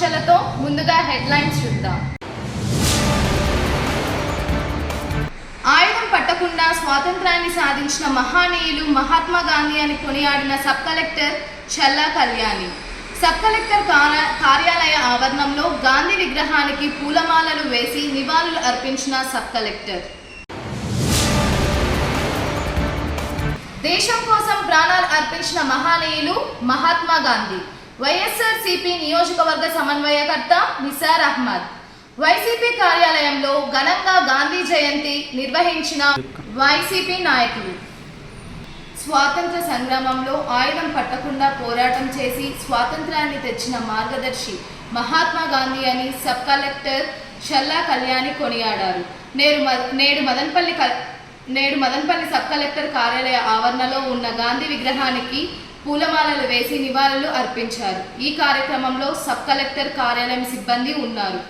విజయదశమి ముందుగా హెడ్లైన్స్ చూద్దాం. ఆయుధం పట్టకుండా స్వాతంత్రాన్ని సాధించిన మహానీయులు మహాత్మా గాంధీ అని కొనియాడిన sub collector Challa Kalyani. Sub collector కార్యాలయ ఆవరణంలో గాంధీ విగ్రహానికి పూలమాలలు వేసి నివాళులు అర్పించిన సబ్ కలెక్టర్. దేశం కోసం ప్రాణాలు అర్పించిన మహానీయులు మహాత్మా గాంధీ. వైఎస్ఆర్ సిపి నియోజకవర్గ సమన్వయకర్త నిసార్ అహ్మద్. వైసీపీ కార్యాలయంలో ఘనంగా గాంధీ జయంతి నిర్వహించిన వైసీపీ నాయకులు. స్వాతంత్ర సంగ్రామంలో ఆయుధం పట్టకుండా పోరాటం చేసి స్వాతంత్రాన్ని తెచ్చిన మార్గదర్శి మహాత్మా గాంధీ అని సబ్ కలెక్టర్ షల్లా కళ్యాణి కొనియాడారు. నేడు నేడు మదన్పల్లి కల్- నేడు మదన్పల్లి సబ్ కలెక్టర్ కార్యాలయ ఆవరణలో ఉన్న గాంధీ విగ్రహానికి పూలమాలలు వేసి నివాళులు అర్పించారు. ఈ కార్యక్రమంలో సబ్ కలెక్టర్ కార్యాలయం సిబ్బంది ఉన్నారు.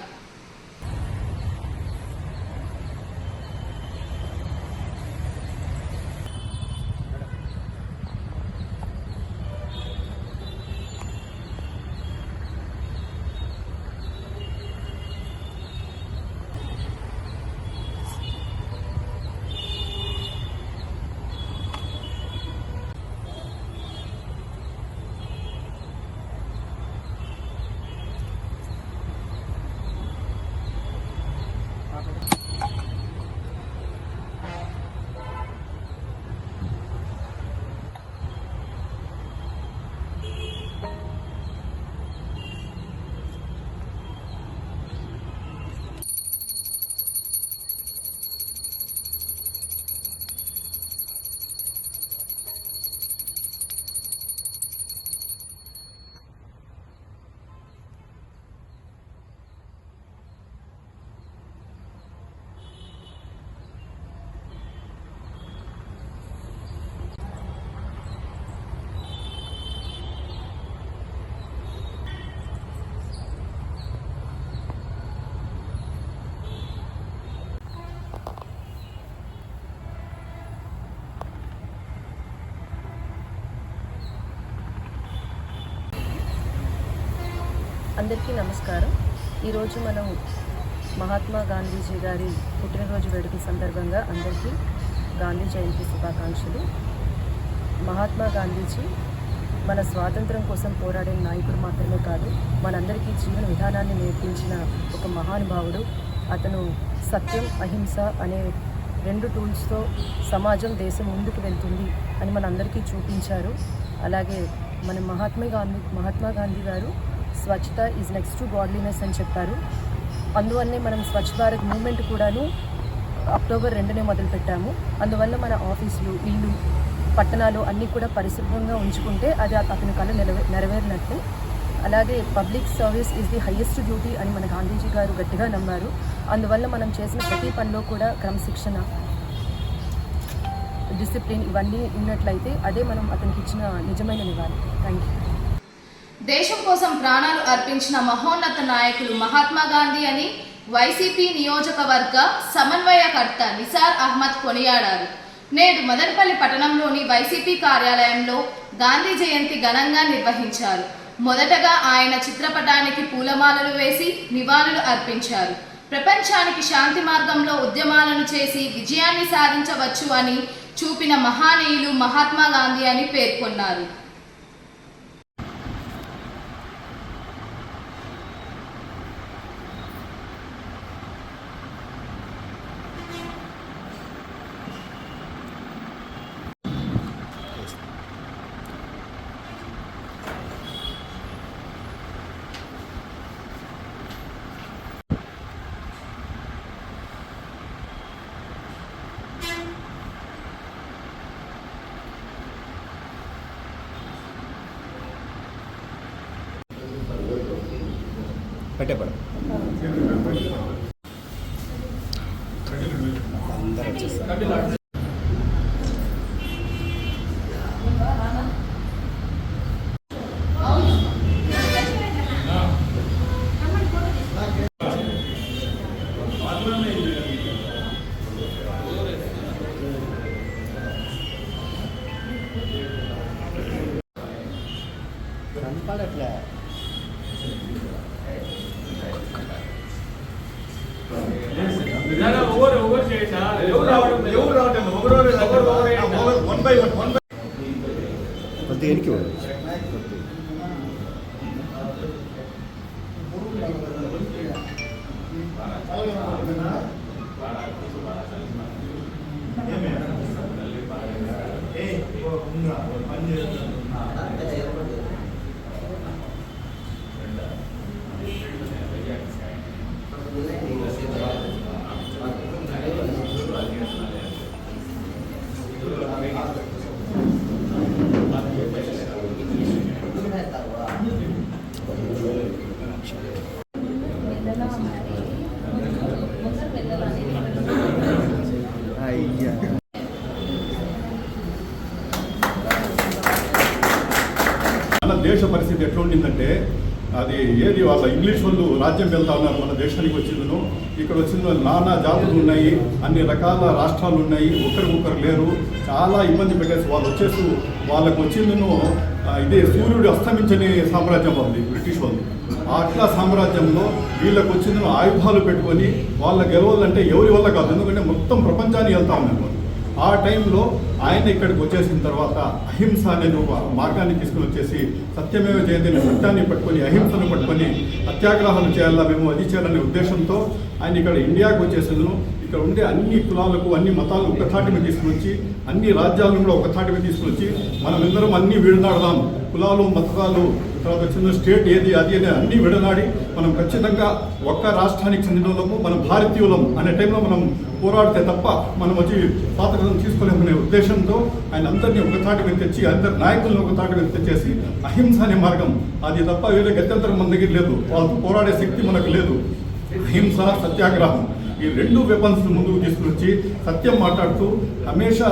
అందరికీ నమస్కారం. ఈరోజు మనం మహాత్మా గాంధీజీ గారి పుట్టినరోజు వేడుక సందర్భంగా అందరికీ గాంధీ జయంతి శుభాకాంక్షలు. మహాత్మా గాంధీజీ మన స్వాతంత్రం కోసం పోరాడిన నాయకుడు మాత్రమే కాదు మనందరికీ జీవన విధానాన్ని నేర్పించిన ఒక మహానుభావుడు. అతను సత్యం అహింస అనే రెండు టూల్స్తో సమాజం దేశం ముందుకు వెళ్తుంది అని మనందరికీ చూపించారు. అలాగే మన మహాత్మా గాంధీ మహాత్మా గాంధీ గారు స్వచ్ఛత ఈజ్ నెక్స్ట్ టు గాడ్లీనెస్ అని చెప్పారు. అందువల్లనే మనం స్వచ్ఛ భారత్ మూమెంట్ కూడాను అక్టోబర్ రెండునే మొదలుపెట్టాము. అందువల్ల మన ఆఫీసులు ఇల్లు పట్టణాలు అన్నీ కూడా పరిశుభ్రంగా ఉంచుకుంటే అది అతని కళ నెరవే నెరవేరినట్టు. అలాగే public service is the highest duty అని మన గాంధీజీ గారు గట్టిగా నమ్మారు. అందువల్ల మనం చేసిన ప్రతి పనిలో కూడా క్రమశిక్షణ డిసిప్లిన్ ఇవన్నీ ఉన్నట్లయితే అదే మనం అతనికి ఇచ్చిన నిజమైన నివాళి. థ్యాంక్ యూ దేశం కోసం ప్రాణాలు అర్పించిన మహోన్నత నాయకులు మహాత్మా గాంధీ అని వైసీపీ నియోజకవర్గ సమన్వయకర్త నిసార్ అహ్మద్ కొనియాడారు. నేడు మదనపల్లి పట్టణంలోని వైసీపీ కార్యాలయంలో గాంధీ జయంతి ఘనంగా నిర్వహించారు. మొదటగా ఆయన చిత్రపటానికి పూలమాలలు వేసి నివాళులు అర్పించారు. ప్రపంచానికి శాంతి మార్గంలో ఉద్యమాలను చేసి విజయాన్ని సాధించవచ్చు అని చూపిన మహానీయులు మహాత్మా గాంధీ అని పేర్కొన్నారు. ఏది వాళ్ళ ఇంగ్లీష్ వాళ్ళు రాజ్యం వెళ్తా ఉన్నారు మన దేశానికి వచ్చిందను ఇక్కడ వచ్చిన నానా జాతులు ఉన్నాయి అన్ని రకాల రాష్ట్రాలు ఉన్నాయి ఒకరికొకరు లేరు చాలా ఇబ్బంది పెట్టేసి వాళ్ళు వచ్చేసి వాళ్ళకు వచ్చిందను ఇదే సూర్యుడు అస్తమించని సామ్రాజ్యం ఉంది బ్రిటిష్ వాళ్ళు అట్లా సామ్రాజ్యంలో వీళ్ళకు వచ్చిందను ఆయుధాలు పెట్టుకొని వాళ్ళ గెలవాలంటే ఎవరి వల్ల కాదు ఎందుకంటే మొత్తం ప్రపంచాన్ని వెళ్తా ఉన్నారు వాళ్ళు. ఆ టైంలో ఆయన ఇక్కడికి వచ్చేసిన తర్వాత అహింస అనే ఒక మార్గాన్ని తీసుకుని వచ్చేసి సత్యమేవ జయతిని సత్యాన్ని పట్టుకొని అహింసను పట్టుకొని అత్యాగ్రహాలు చేయాలా మేము అది చేయాలనే ఉద్దేశంతో ఆయన ఇక్కడ ఇండియాకు వచ్చేసాను ఇక్కడ ఉండే అన్ని కులాలకు అన్ని మతాలను ఒక తాటి మీద తీసుకుని వచ్చి అన్ని రాజ్యాలను కూడా ఒక తాటి మీద తీసుకుని వచ్చి మనం అందరం అన్ని విడనాడదాం. కులాలు మతాలు తర్వాత చిన్న స్టేట్ ఏది అది అని అన్ని విడనాడి మనం ఖచ్చితంగా ఒక్క రాష్ట్రానికి చెందిన వాళ్ళము మనం భారతీయులం అనే టైంలో మనం పోరాడితే తప్ప మనం వచ్చి పాత్రను తీసుకోలేమనే ఉద్దేశంతో ఆయన అందరినీ ఒక తాటి మీద తెచ్చి అందరి నాయకులను ఒక తాటి మీద తెచ్చేసి అహింస అనే మార్గం. అది తప్ప వేరే గత్యంతరం మన దగ్గర లేదు. వాళ్ళతో పోరాడే శక్తి మనకు లేదు. అహింస సత్యాగ్రహం. ఈ రెండు వెపన్స్ ముందుకు తీసుకొచ్చి సత్యం మాట్లాడుతూ హమేషా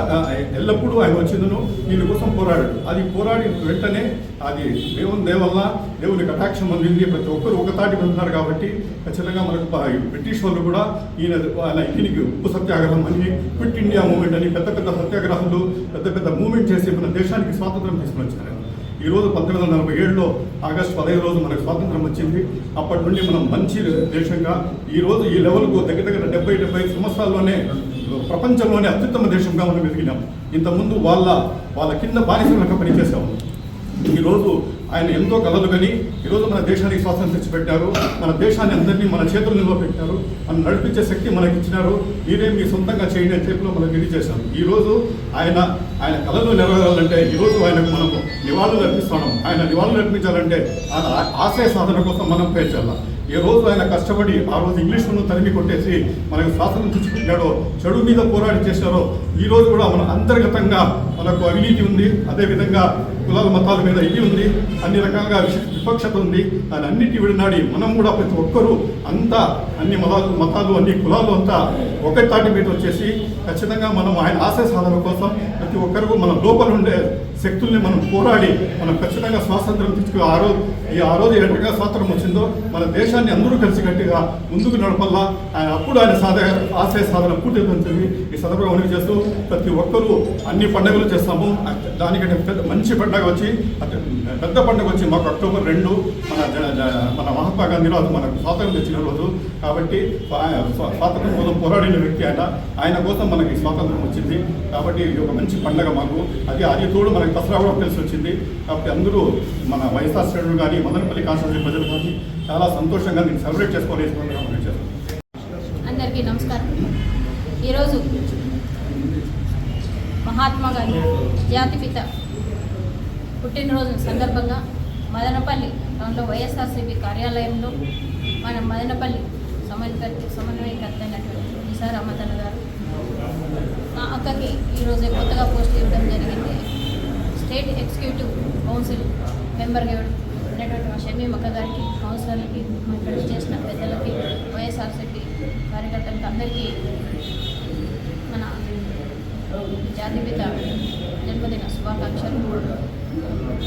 ఎల్లప్పుడూ ఆయన వచ్చిందను దీని కోసం పోరాడాడు. అది పోరాడి వెంటనే అది దేవుని దేవల్ల దేవుని కటాక్షం అందింది. ప్రతి ఒక్కరు ఒక తాటి కాబట్టి ఖచ్చితంగా మనకు బ్రిటిష్ వాళ్ళు కూడా ఈయన ఆయన ఇంటికి ఉప్పు సత్యాగ్రహం అని క్విట్ ఇండియా మూమెంట్ అని పెద్ద పెద్ద సత్యాగ్రహాలు పెద్ద పెద్ద మూమెంట్ చేసి మన దేశానికి స్వాతంత్రం తీసుకుని వచ్చారు. ఈరోజు పంతొమ్మిది వందల నలభై ఏడులో ఆగస్టు పదహైదు రోజు మనకు స్వాతంత్రం వచ్చింది. అప్పటి నుండి మనం మంచి దేశంగా ఈరోజు ఈ లెవెల్కు దగ్గర దగ్గర డెబ్బై డెబ్బై సంవత్సరాల్లోనే ప్రపంచంలోనే అత్యుత్తమ దేశంగా మనం ఎదిగినాం ఇంతకుముందు వాళ్ళ వాళ్ళ కింద బానిసలుగా పనిచేసాము ఈరోజు ఆయన ఎంతో కలలు కని ఈరోజు మన దేశానికి స్వాతంత్రం తెచ్చిపెట్టారు. మన దేశాన్ని అందరినీ మన చేతుల్లో పెట్టారు. మనం నడిపించే శక్తి మనకి ఇచ్చినారు మీరే మీ సొంతంగా చేయండి అని చెప్పి మనకు ఇది ఈరోజు ఆయన ఆయన కళలు నెరవేరాలంటే ఈరోజు ఆయనకు మనము నివాళులు అర్పిస్తున్నాం. ఆయన నివాళులు అర్పించాలంటే ఆయన ఆ- ఆశయ సాధన కోసం మనం పేర్చాల? ఏ రోజు ఆయన కష్టపడి ఆ రోజు ఇంగ్లీష్ను తరిమి కొట్టేసి మనకు స్వాతంత్రం తెచ్చుకుంటాడో చెడు మీద పోరాడి చేశారో ఈ రోజు కూడా మన అంతర్గతంగా మనకు అవినీతి ఉంది. అదేవిధంగా కులాల మతాల మీద ఇది ఉంది అన్ని రకాలుగా నిష్పక్షత ఉంది దాని అన్నిటి విడనాడి మనం కూడా ప్రతి ఒక్కరూ అంతా అన్ని మతాలు మతాలు అన్ని కులాలు అంతా ఒకే తాటి మీద వచ్చేసి ఖచ్చితంగా మనం ఆయన ఆశయ సాధన కోసం ప్రతి ఒక్కరు మన లోపల ఉండే శక్తుల్ని మనం పోరాడి మనం ఖచ్చితంగా స్వాతంత్రం తెచ్చుకు ఆ రోజు ఈ ఆ రోజు ఎట్టగా స్వాతంత్రం వచ్చిందో మన దేశాన్ని అందరూ కలిసికట్టుగా ముందుకు నడపల్లా. ఆయన అప్పుడు ఆయన సాధ ఆశయ సాధన పూర్తి అవుతుంది ఈ సందర్భంగా మనవి చేస్తూ ప్రతి ఒక్కరూ అన్ని పండుగలు చేస్తాము. దానికంటే పెద్ద మంచి పండుగ వచ్చి పెద్ద పండుగ వచ్చి మాకు అక్టోబర్ రెండు మన మన మహాత్మా గాంధీ రోజు మనకు స్వాతంత్రం తెచ్చిన రోజు. కాబట్టి స్వాతంత్రం కోసం పోరాడిన వ్యక్తి ఆయన. ఆయన కోసం మనకి స్వాతంత్రం వచ్చింది. కాబట్టి ఇది ఒక మంచి పండగ మాకు. అది అది తోడు మనకి దసరా కూడా కలిసి వచ్చింది. కాబట్టి అందరూ మన వైఎస్ఆర్ శ్రేణులు కానీ మదనపల్లి కాన్స్టిట్యూన్సీ ప్రజలు కానీ చాలా సంతోషంగా దీన్ని సెలబ్రేట్ చేసుకోవాలి అందరికీ నమస్కారం. ఈరోజు మహాత్మా గాంధీ జాతిపిత పుట్టినరోజు సందర్భంగా మదనపల్లి టౌన్లో వైఎస్ఆర్సీపీ కార్యాలయంలో మన మదనపల్లి సమన్వయ సమన్వయకర్త అయినటువంటి నిసార్ అహ్మద్ గారు నా అక్కకి ఈరోజు కొత్తగా పోస్ట్ ఇవ్వడం జరిగింది. స్టేట్ ఎగ్జిక్యూటివ్ కౌన్సిల్ మెంబర్గా ఉన్నటువంటి మా షమీ అక్క గారికి కౌన్సిలర్లకి మా ఇక్కడ చేసిన పెద్దలకి వైఎస్ఆర్సీపీ కార్యకర్తలకి అందరికీ మన జాతిపిత జన్మదిన శుభాకాంక్షలు.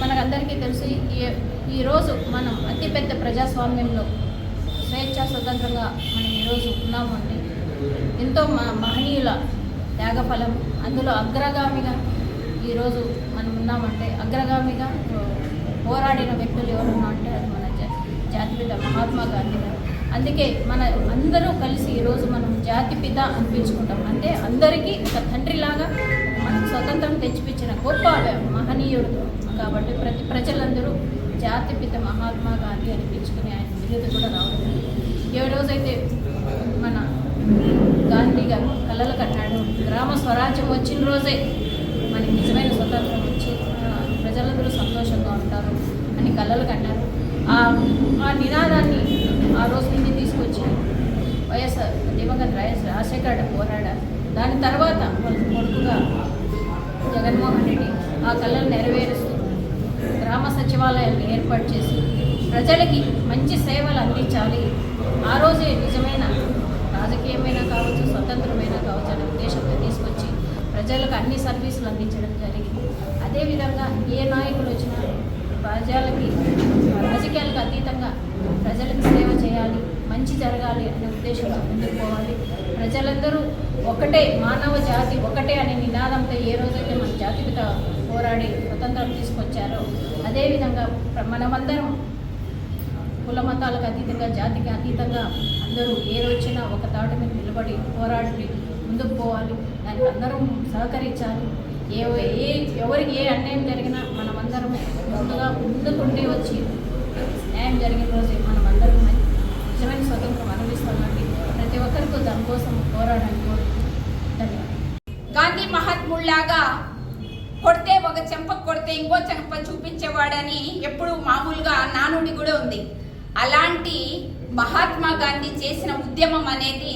మనకందరికీ తెలుసు ఈ ఈరోజు మనం అతిపెద్ద ప్రజాస్వామ్యంలో స్వేచ్ఛ స్వతంత్రంగా మనం ఈరోజు ఉన్నాము అంటే ఎంతో మ మహనీయుల త్యాగఫలం. అందులో అగ్రగామిగా ఈరోజు మనం ఉన్నామంటే అగ్రగామిగా పోరాడిన వ్యక్తులు ఎవరున్నా అంటే అది మన జాతిపిత మహాత్మా గాంధీ అందుకే మన అందరూ కలిసి ఈరోజు మనం జాతిపిత అనిపించుకుంటాం అంటే అందరికీ ఒక తండ్రిలాగా మనకు స్వతంత్రం తెచ్చిపించిన గొప్ప మహనీయుడు. కాబట్టి ప్రతి ప్రజలందరూ జాతిపిత మహాత్మా గాంధీ అని పిలుచుకుని ఆయన బిరుదు కూడా రావడం ఏ రోజైతే మన గాంధీ గారు కలలు కట్టాడు. గ్రామ స్వరాజ్యం వచ్చిన రోజే మనకి నిజమైన స్వతంత్రం వచ్చి ప్రజలందరూ సంతోషంగా ఉంటారు అని కళలు కన్నారు ఆ ఆ నినాదాన్ని ఆ రోజు నుండి తీసుకొచ్చి వైఎస్ఆర్ దివంగత వైఎస్ రాజశేఖర రెడ్డి పోరాడారు. దాని తర్వాత వాళ్ళ కొడుకుగా జగన్మోహన్ రెడ్డి ఆ కళలు నెరవేరుస్తూ గ్రామ సచివాలయాలను ఏర్పాటు చేసి ప్రజలకి మంచి సేవలు అందించాలి. ఆ రోజే నిజమైన రాజకీయమైన కావచ్చు స్వతంత్రమైన కావచ్చు అనే ఉద్దేశంతో తీసుకొచ్చి ప్రజలకు అన్ని సర్వీసులు అందించడం జరిగింది. అదేవిధంగా ఏ నాయకులు వచ్చినా ప్రజలకి రాజకీయాలకు అతీతంగా ప్రజలకు సేవ చేయాలి మంచి జరగాలి అనే ఉద్దేశంతో ముందుకు పోవాలి. ప్రజలందరూ ఒకటే మానవ జాతి ఒకటే అనే నినాదంతో ఏ రోజైతే మన జాతిపిత పోరాడి స్వతంత్రం తీసుకొచ్చారో అదేవిధంగా మనమందరం కుల మతాలకు అతీతంగా జాతికి అతీతంగా అందరూ ఏదొచ్చినా ఒక తాట మీద నిలబడి పోరాడి ముందుకు పోవాలి. దానికి అందరం సహకరించాలి. ఏ ఏ ఎవరికి ఏ అన్యాయం జరిగినా మనమందరం ముందుగా ముందుకుండి వచ్చి న్యాయం జరిగిన రోజు మనమందరం మంచి- నిజమైన స్వతంత్రం అనుభవిస్తామండి ప్రతి ఒక్కరికి దానికోసం పోరాడాలని కోరుకుంటున్నాను ధన్యవాదాలు గాంధీ మహాత్ముల్లాగా కొడితే ఒక చెంప ఇంకో చెంప చూపించేవాడని ఎప్పుడు మామూలుగా నానుడి కూడా ఉంది. అలాంటి మహాత్మా గాంధీ చేసిన ఉద్యమం అనేది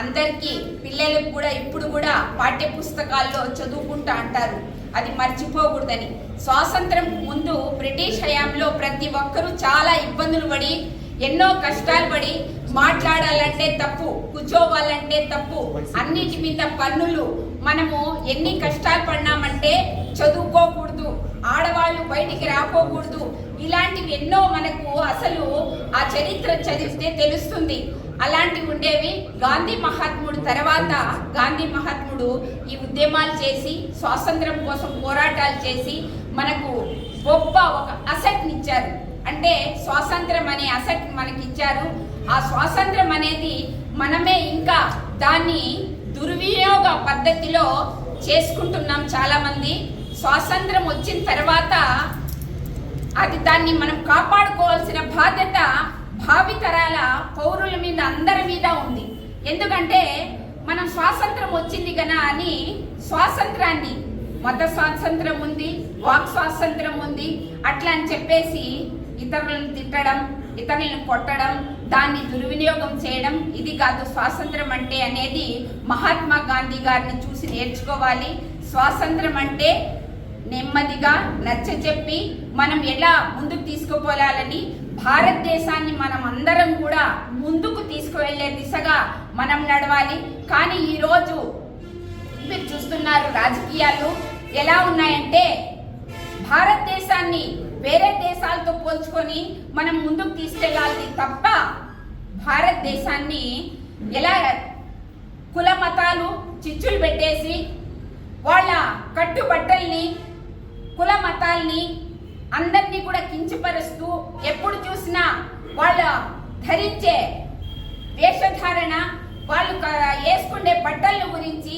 అందరికీ పిల్లలకు కూడా ఇప్పుడు కూడా పాఠ్య పుస్తకాల్లో చదువుకుంటా అంటారు. అది మర్చిపోకూడదని. స్వాతంత్రం ముందు బ్రిటిష్ హయాంలో ప్రతి ఒక్కరూ చాలా ఇబ్బందులు పడి ఎన్నో కష్టాలు పడి మాట్లాడాలంటే తప్పు కూర్చోవాలంటే తప్పు అన్నిటి మీద పన్నులు మనము ఎన్ని కష్టాలు పడినామంటే చదువుకోకూడదు. ఆడవాళ్ళు బయటికి రాకోకూడదు ఇలాంటివి ఎన్నో మనకు అసలు ఆ చరిత్ర చదివితే తెలుస్తుంది. అలాంటివి ఉండేవి గాంధీ మహాత్ముడు తర్వాత గాంధీ మహాత్ముడు ఈ ఉద్యమాలు చేసి స్వాతంత్రం కోసం పోరాటాలు చేసి మనకు గొప్ప ఒక అసెట్ని ఇచ్చారు. అంటే స్వాతంత్రం అనే అసెట్ మనకి ఇచ్చారు. ఆ స్వాతంత్రం అనేది మనమే ఇంకా దాన్ని దుర్వినియోగ పద్ధతిలో చేసుకుంటున్నాం చాలామంది. స్వాతంత్రం వచ్చిన తర్వాత అది దాన్ని మనం కాపాడుకోవాల్సిన బాధ్యత భావితరాల పౌరుల మీద అందరి మీద ఉంది. ఎందుకంటే మనం స్వాతంత్రం వచ్చింది కదా అని స్వాతంత్రాన్ని మత స్వాతంత్రం ఉంది వాక్ స్వాతంత్రం ఉంది అట్లా అని చెప్పేసి ఇతరులను తిట్టడం ఇతరులను కొట్టడం దాన్ని దుర్వినియోగం చేయడం ఇది కాదు స్వాతంత్రం అంటే అనేది మహాత్మా గాంధీ గారిని చూసి నేర్చుకోవాలి. స్వాతంత్రం అంటే నెమ్మదిగా నచ్చ చెప్పి మనం ఎలా ముందుకు తీసుకుపోవాలని భారతదేశాన్ని మనం అందరం కూడా ముందుకు తీసుకువెళ్ళే దిశగా మనం నడవాలి. కానీ ఈరోజు మీరు చూస్తున్నారు రాజకీయాలు ఎలా ఉన్నాయంటే భారతదేశాన్ని వేరే దేశాలతో పోల్చుకొని మనం ముందుకు తీసుకెళ్ళాలి తప్ప భారతదేశాన్ని ఎలా కుల మతాలు చిచ్చులు పెట్టేసి వాళ్ళ కట్టుబట్టల్ని కుల మతాల్ని అందరినీ కూడా కించపరుస్తూ ఎప్పుడు చూసినా వాళ్ళ ధరించే వేషధారణ వాళ్ళు వేసుకునే బట్టల గురించి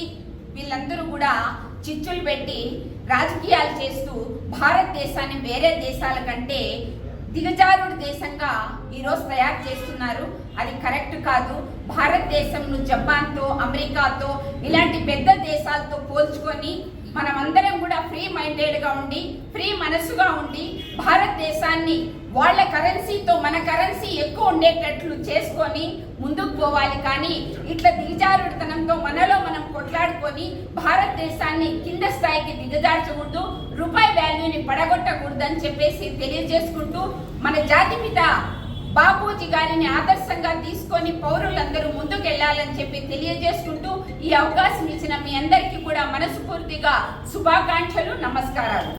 వీళ్ళందరూ కూడా చిచ్చులు పెట్టి రాజకీయాలు చేస్తూ భారతదేశాన్ని వేరే దేశాల కంటే దిగజారుడు దేశంగా ఈరోజు తయారు చేస్తున్నారు. అది కరెక్ట్ కాదు. భారతదేశంను జపాన్తో అమెరికాతో ఇలాంటి పెద్ద దేశాలతో పోల్చుకొని మనమందరం కూడా ఫ్రీ మైండెడ్గా ఉండి ఫ్రీ మనసుగా ఉండి భారతదేశాన్ని వాళ్ళ కరెన్సీతో మన కరెన్సీ ఎక్కువ ఉండేటట్లు చేసుకొని ముందుకు పోవాలి. కానీ ఇట్లా దిగజారుడుతనంతో మనలో మనం కొట్లాడుకొని భారతదేశాన్ని కింద స్థాయికి దిగజార్చకూడదు రూపాయి వాల్యూని పడగొట్టకూడదు అని చెప్పేసి తెలియజేసుకుంటూ మన జాతిపిత బాపూజీ గారిని ఆదర్శంగా తీసుకొని పౌరులందరూ ముందుకెళ్ళాలని చెప్పి తెలియజేసుకుంటూ ఈ అవకాశం ఇచ్చిన మీ అందరికీ కూడా మనస్ఫూర్తిగా శుభాకాంక్షలు నమస్కారాలు.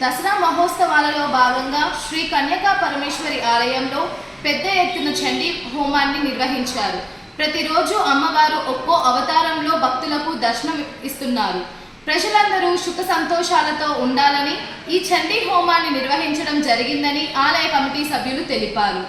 దసరా మహోత్సవాలలో భాగంగా శ్రీ కన్యకా పరమేశ్వరి ఆలయంలో పెద్ద ఎత్తున చండీ హోమాన్ని నిర్వహించారు. ప్రతిరోజు అమ్మవారు ఒక్కో అవతారంలో భక్తులకు దర్శనం ఇస్తున్నారు. ప్రజలందరూ సుఖ సంతోషాలతో ఉండాలని ఈ చండీ హోమాన్ని నిర్వహించడం జరిగిందని ఆలయ కమిటీ సభ్యులు తెలిపారు.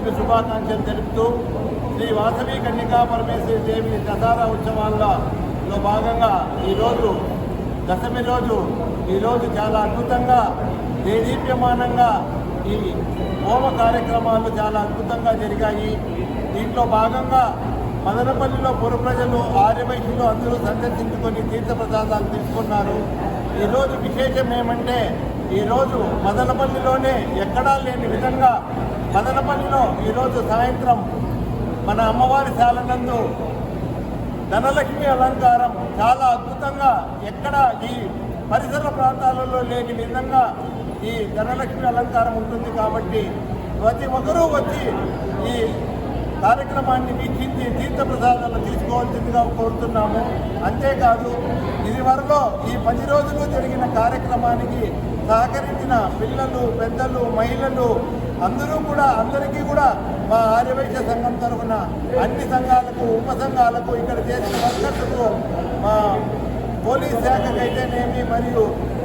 విజయదశమి శుభాకాంక్షలు తెలుపుతూ శ్రీ వాసవి కన్యకా పరమేశ్వరి దేవి దసరా ఉత్సవాల్లో భాగంగా ఈరోజు దశమి రోజు ఈరోజు చాలా అద్భుతంగా దేదీప్యమానంగా ఈ హోమ కార్యక్రమాలు చాలా అద్భుతంగా జరిగాయి. దీంట్లో భాగంగా మదనపల్లిలో పుర ప్రజలు ఆర్యవైశ్యులు అందరూ సందర్శించుకొని తీర్థప్రసాదాలు తీసుకున్నారు. ఈరోజు విశేషం ఏమంటే ఈరోజు మదనపల్లిలోనే ఎక్కడా లేని విధంగా మదనపల్లిలో ఈరోజు సాయంత్రం మన అమ్మవారి శాలనందు ధనలక్ష్మి అలంకారం చాలా అద్భుతంగా ఎక్కడ ఈ పరిసర ప్రాంతాలలో లేని విధంగా ఈ ధనలక్ష్మి అలంకారం ఉంటుంది కాబట్టి ప్రతి ఒక్కరూ వచ్చి ఈ కార్యక్రమాన్ని వీక్షించి తీర్థప్రసాదాలు తీసుకోవాల్సిందిగా కోరుతున్నాము. అంతేకాదు ఇది ఈ పది రోజులు జరిగిన కార్యక్రమానికి సహకరించిన పిల్లలు పెద్దలు మహిళలు అందరూ కూడా అందరికీ కూడా మా ఆర్యవైశ్య సంఘం తరఫున అన్ని సంఘాలకు ఉప సంఘాలకు ఇక్కడ చేసిన వర్కర్లకు మా పోలీస్ శాఖకైతేనేమి మరియు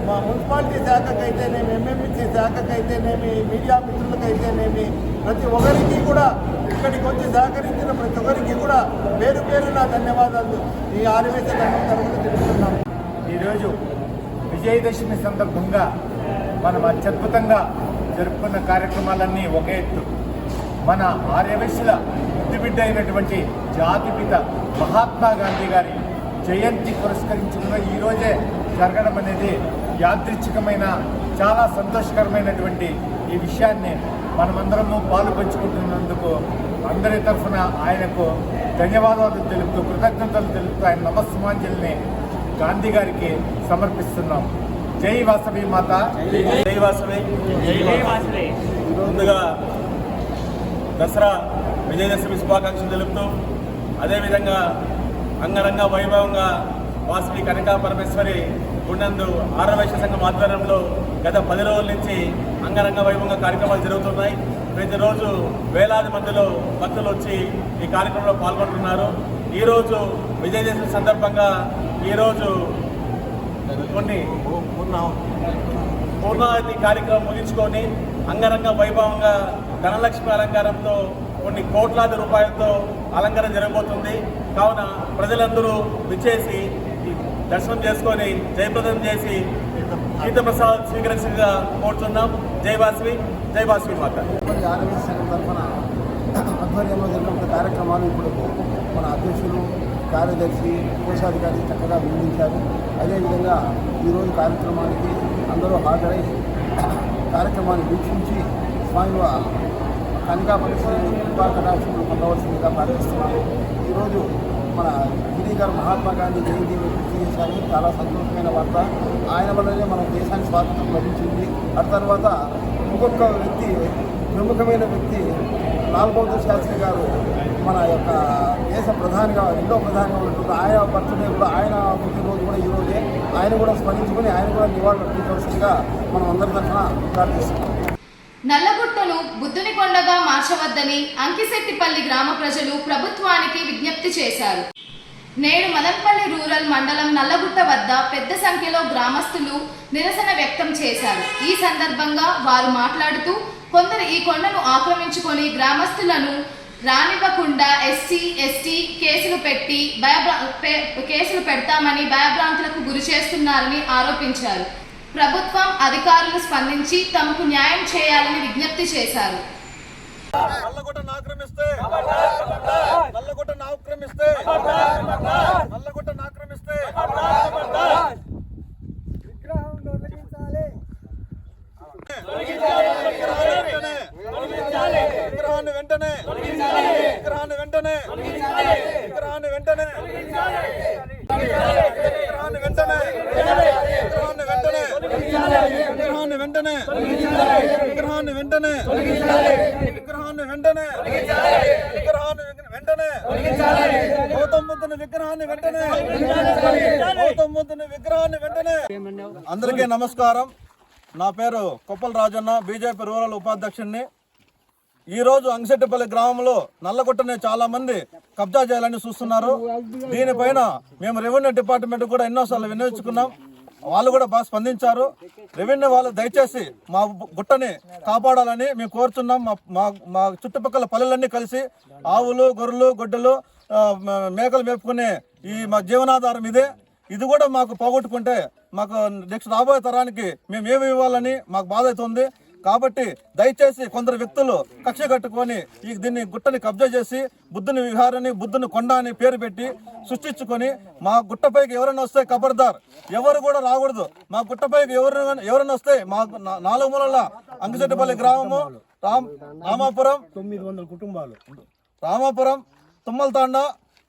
మా మున్సిపాలిటీ శాఖకైతేనేమి ఎంఎంసీ శాఖకైతేనేమి మీడియా మిత్రులకైతేనేమి ప్రతి ఒక్కరికి కూడా ఇక్కడికి వచ్చి సహకరించిన ప్రతి ఒక్కరికి కూడా పేరు పేరు నా ధన్యవాదాలు ఈ ఆర్యవైశ్య సంఘం తరఫున తెలుపుతున్నాము. ఈరోజు విజయదశమి సందర్భంగా మనం అత్యద్భుతంగా జరుపుకున్న కార్యక్రమాలన్నీ ఒక ఎత్తు. మన ఆర్యవైశ్యుల బుద్ధిబిడ్డ అయినటువంటి జాతిపిత మహాత్మా గాంధీ గారి జయంతి పురస్కరించుకున్న ఈరోజే జరగడం అనేది యాదృచ్ఛికమైన చాలా సంతోషకరమైనటువంటి ఈ విషయాన్ని మనమందరము పాలు పంచుకుంటున్నందుకు అందరి తరఫున ఆయనకు ధన్యవాదాలు తెలుపుతూ కృతజ్ఞతలు తెలుపుతూ ఆయన నమస్మాంజలిని గాంధీ గారికి సమర్పిస్తున్నాం. జై వాసవి మాత. జై వాసవి. ముందుగా దసరా విజయదశమి శుభాకాంక్షలు తెలుపుతూ అదేవిధంగా అంగరంగ వైభవంగా వాసవి కనకా పరమేశ్వరి గుండందు ఆరవైశ్య సంఘం ఆధ్వర్యంలో గత పది రోజుల నుంచి అంగరంగ వైభవంగా కార్యక్రమాలు జరుగుతున్నాయి. ప్రతిరోజు వేలాది మందిలో భక్తులు వచ్చి ఈ కార్యక్రమంలో పాల్గొంటున్నారు. ఈరోజు విజయదశమి సందర్భంగా ఈరోజు కొన్ని పూర్ణావతి కార్యక్రమం ముగించుకొని అంగరంగ వైభవంగా ధనలక్ష్మి అలంకారంతో కొన్ని కోట్లాది రూపాయలతో అలంకరణ జరగబోతుంది. కావున ప్రజలందరూ విచ్చేసి దర్శనం చేసుకొని జయప్రదం చేసి తీర్థప్రసాద్ స్వీకరించగా కోరుతున్నాం జై వాసవి జై వాసవి మాత. ఆరోగ్య సంఘం తరఫున ఆధ్వర్యంలో జరిగిన కార్యక్రమాలు ఇప్పుడు మన అధ్యక్షులు కార్యదర్శి కోశాధికారి చక్కగా వివరించారు. అదేవిధంగా ఈరోజు కార్యక్రమానికి అందరూ హాజరై కార్యక్రమాన్ని వీక్షించి స్వామి కనికా పరిస్థితి పొందవలసిందిగా ప్రార్థిస్తున్నాను ఈరోజు మన గిరి గారు మహాత్మా గాంధీ జయంతి గుర్తు చేశారు. చాలా సంతోషమైన వార్త. ఆయన వల్లనే మన దేశానికి స్వాతంత్రం లభించింది. ఆ తర్వాత ఇంకొక వ్యక్తి ప్రముఖమైన వ్యక్తి లాల్ బహదూర్ శాస్త్రి గారు మన యొక్క దేశ ప్రధానిగా రెండో ప్రధానిగా ఉంటుంది ఆయన బర్త్డే కూడా ఆయన పుట్టినరోజు కూడా ఈరోజే ఆయన కూడా స్మరించుకుని ఆయన కూడా నివాళులు అర్పించవలసిందిగా మనం అందరి తరఫున ప్రార్థిస్తున్నాం. నల్లగుట్టను బుద్ధుని కొండగా మార్చవద్దని అంకిశెట్టిపల్లి గ్రామ ప్రజలు ప్రభుత్వానికి విజ్ఞప్తి చేశారు. నేడు మదనపల్లి రూరల్ మండలం నల్లగుట్ట వద్ద పెద్ద సంఖ్యలో గ్రామస్తులు నిరసన వ్యక్తం చేశారు. ఈ సందర్భంగా వారు మాట్లాడుతూ కొందరు ఈ కొండను ఆక్రమించుకొని గ్రామస్తులను రానివ్వకుండా ఎస్సీ ఎస్టీ కేసులు పెట్టి భయభ్రా పే- కేసులు పెడతామని భయభ్రాంతులకు గురి చేస్తున్నారని ఆరోపించారు. ప్రభుత్వం అధికారులు స్పందించి తమకు న్యాయం చేయాలని విజ్ఞప్తి చేశారు. నల్లగొట్టను ఆక్రమిస్తే నల్లగొట్టను ఆక్రమిస్తే నల్లగొట్టను ఆక్రమిస్తే విగ్రహాన్ని వెంటనే విగ్రహాన్ని వెంటనే విగ్రహాన్ని వెంటనే విగ్రహాన్ని వెంటనే విగ్రహాన్ని వెంటనే విగ్రహాన్ని వెంటనే విగ్రహాన్ని వెంటనే విగ్రహాన్ని వెంటనే విగ్రహాన్ని వెంటనే గౌతమ్ బుద్ధుని విగ్రహాన్ని వెంటనే గౌతమ్ బుద్ధుని విగ్రహాన్ని వెంటనే అందరికీ నమస్కారం. నా పేరు కొప్పల రాజన్న బీజేపీ రూరల్ ఉపాధ్యక్షుడిని ఈరోజు అంగశెట్టిపల్లి గ్రామంలో నల్లగొట్టని చాలా మంది కబ్జా చేయాలని చూస్తున్నారు. దీనిపైన మేము రెవెన్యూ డిపార్ట్మెంట్ కూడా ఎన్నోసార్లు వినియోగించుకున్నాం వాళ్ళు కూడా బాగా స్పందించారు. రెవెన్యూ వాళ్ళు దయచేసి మా గుట్టని కాపాడాలని మేము కోరుతున్నాం మా మా మా చుట్టుపక్కల పల్లెలన్నీ కలిసి ఆవులు గొర్రెలు గొడ్డలు మేకలు మేపుకునే ఈ మా జీవనాధారం ఇదే. ఇది కూడా మాకు పోగొట్టుకుంటే మాకు నెక్స్ట్ రాబోయే తరానికి మేము ఏమి ఇవ్వాలని మాకు బాధ అవుతుంది. కాబట్టి దయచేసి కొందరు వ్యక్తులు కక్ష కట్టుకొని ఈ దీన్ని గుట్టని కబ్జా చేసి బుద్ధుని విహారని బుద్ధుని కొండ అని పేరు పెట్టి సృష్టించుకొని మా గుట్టపైకి ఎవరైనా వస్తే ఖబర్దార్ ఎవరు కూడా రాకూడదు. మా గుట్టపైకి ఎవరు ఎవరైనా వస్తే మా నాలుగు మూలల అంగిశెట్టిపల్లి గ్రామము రామ్ రామాపురం తొమ్మిది వందల కుటుంబాలు. రామాపురం తుమ్మలతాండ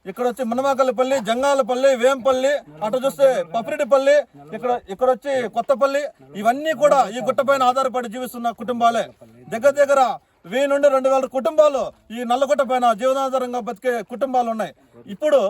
ఇక్కడ వచ్చి మునమాకలపల్లి జంగాలపల్లి వేంపల్లి అటు చూస్తే పపిరెడ్డిపల్లి ఇక్కడ ఇక్కడ వచ్చి కొత్తపల్లి ఇవన్నీ కూడా ఈ గుట్ట పైన ఆధారపడి జీవిస్తున్న కుటుంబాలే. దగ్గర దగ్గర వెయ్యి నుండి రెండు వేల కుటుంబాలు ఈ నల్లగుట్ట పైన జీవనాధారంగా బతికే కుటుంబాలు ఉన్నాయి ఇప్పుడు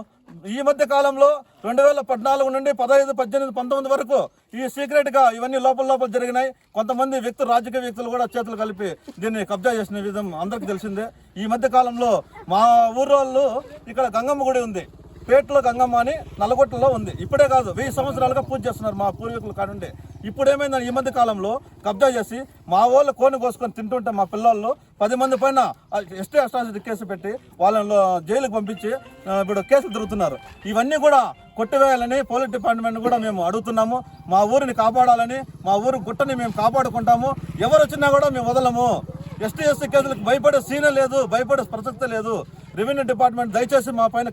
ఈ మధ్య కాలంలో రెండు వేల పద్నాలుగు నుండి పదహైదు పద్దెనిమిది పంతొమ్మిది వరకు ఈ సీక్రెట్గా ఇవన్నీ లోపల లోపల జరిగినాయి. కొంతమంది వ్యక్తులు రాజకీయ వ్యక్తులు కూడా చేతులు కలిపి దీన్ని కబ్జా చేసిన విధం అందరికి తెలిసిందే. ఈ మధ్య కాలంలో మా ఊరోళ్ళు ఇక్కడ గంగమ్మ గుడి ఉంది. పేటలో గంగమ్మ అని నల్లగొట్టలో ఉంది. ఇప్పుడే కాదు వెయ్యి సంవత్సరాలుగా పూజ చేస్తున్నారు మా పూర్వీకులు కానుండి. ఇప్పుడు ఏమైందని ఈ మధ్య కాలంలో కబ్జా చేసి మా వాళ్ళు కోని కోసుకొని తింటుంటే మా పిల్లలు పది మంది పైన ఎస్టీ అష్టాసిటీ కేసు పెట్టి వాళ్ళని జైలుకు పంపించి ఇప్పుడు కేసులు తిరుగుతున్నారు. ఇవన్నీ కూడా కొట్టివేయాలని పోలీస్ డిపార్ట్మెంట్ కూడా మేము అడుగుతున్నాము. మా ఊరిని కాపాడాలని మా ఊరి గుట్టని మేము కాపాడుకుంటాము. ఎవరు వచ్చినా కూడా మేము వదలము. ఎస్టీ ఎస్సీ కేసులకు భయపడే సీనే లేదు భయపడే ప్రసక్తే లేదు. రెవెన్యూ డిపార్ట్మెంట్ దయచేసి మా పైన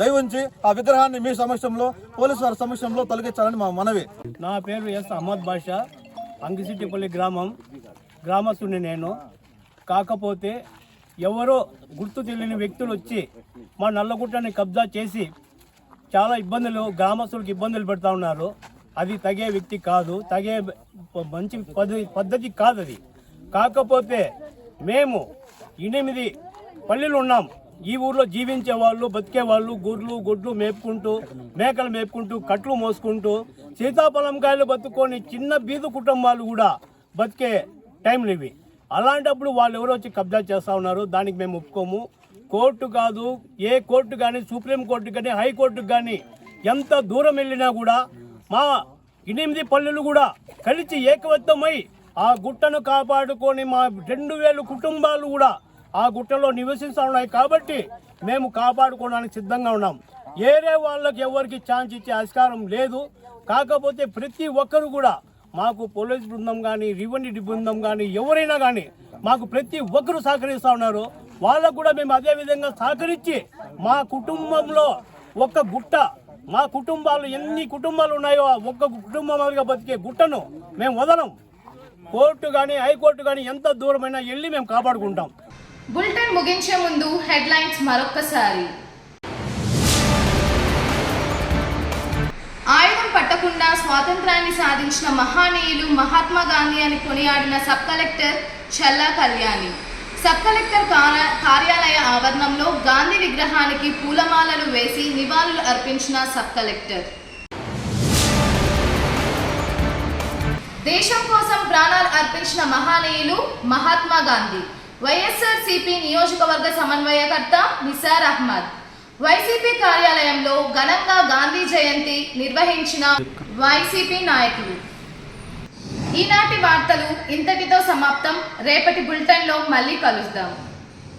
దయ ఉంచి ఆ విగ్రహాన్ని మీ సమక్షంలో పోలీసు వారి సమక్షంలో తొలగించాలని మా మనవి. నా పేరు ఎస్ అహ్మద్ బాషా అంగిసిట్టిపల్లి గ్రామం. గ్రామస్తుని నేను. కాకపోతే ఎవరో గుర్తు తెలియని వ్యక్తులు వచ్చి మా నల్లగుట్టని కబ్జా చేసి చాలా ఇబ్బందులు గ్రామస్తులకు ఇబ్బందులు పెడతా ఉన్నారు. అది తగే వ్యక్తి కాదు తగే మంచి పద్ధతి పద్ధతి కాదు అది కాకపోతే మేము ఎనిమిది పల్లెలు ఉన్నాం. ఈ ఊర్లో జీవించే వాళ్ళు బతికే వాళ్ళు గొర్రెలు గొడ్లు మేపుకుంటూ మేకలు మేపుకుంటూ కట్లు మోసుకుంటూ సీతాఫలం కాయలు బతుకొని చిన్న బీదు కుటుంబాలు కూడా బతికే టైంలు ఇవి. అలాంటప్పుడు వాళ్ళు ఎవరో వచ్చి కబ్జా చేస్తూ ఉన్నారు. దానికి మేము ఒప్పుకోము. కోర్టు కాదు ఏ కోర్టు కానీ సుప్రీం కోర్టు కానీ హైకోర్టు కానీ ఎంత దూరం వెళ్ళినా కూడా మా ఎనిమిది పల్లెలు కూడా కలిసి ఏకవత్తమై ఆ గుట్టను కాపాడుకొని మా రెండు వేలు కుటుంబాలు కూడా ఆ గుట్టలో నివసిస్తూ ఉన్నాయి కాబట్టి మేము కాపాడుకోవడానికి సిద్ధంగా ఉన్నాం. ఏరే వాళ్ళకి ఎవరికి ఛాన్స్ ఇచ్చే అధికారం లేదు. కాకపోతే ప్రతి ఒక్కరు కూడా మాకు పోలీస్ బృందం కానీ రెవెన్యూ బృందం కానీ ఎవరైనా కానీ మాకు ప్రతి ఒక్కరు సహకరిస్తూ ఉన్నారు. వాళ్ళకు కూడా మేము అదే విధంగా సహకరించి మా కుటుంబంలో ఒక్క గుట్ట మా కుటుంబాలు ఎన్ని కుటుంబాలు ఉన్నాయో ఆ ఒక్క కుటుంబంగా బతికే గుట్టను మేము వదలం. కోర్టు కానీ హైకోర్టు కానీ ఎంత దూరమైనా వెళ్ళి మేము కాపాడుకుంటాం. బులెటిన్ ముగించే ముందు హెడ్లైన్స్ మరొక్కసారి. ఆయుధం పట్టకుండా స్వాతంత్రాన్ని సాధించిన మహానీయులు మహాత్మా గాంధీ అని కొనియాడిన sub collector Challa Kalyani. Sub collector కార్యాలయ ఆవరణంలో గాంధీ విగ్రహానికి పూలమాలలు వేసి నివాళులు అర్పించిన సబ్ కలెక్టర్. దేశం కోసం ప్రాణాలు అర్పించిన మహానీయులు మహాత్మా గాంధీ. వైఎస్ఆర్ సిపి నియోజకవర్గ సమన్వయకర్త నిసార్ అహ్మద్. వైసీపీ కార్యాలయంలో ఘనంగా గాంధీ జయంతి నిర్వహించిన వైసీపీ నాయకులు. ఈనాటి వార్తలు ఇంతటితో సమాప్తం. రేపటి బులెటిన్లో మళ్ళీ కలుద్దాం.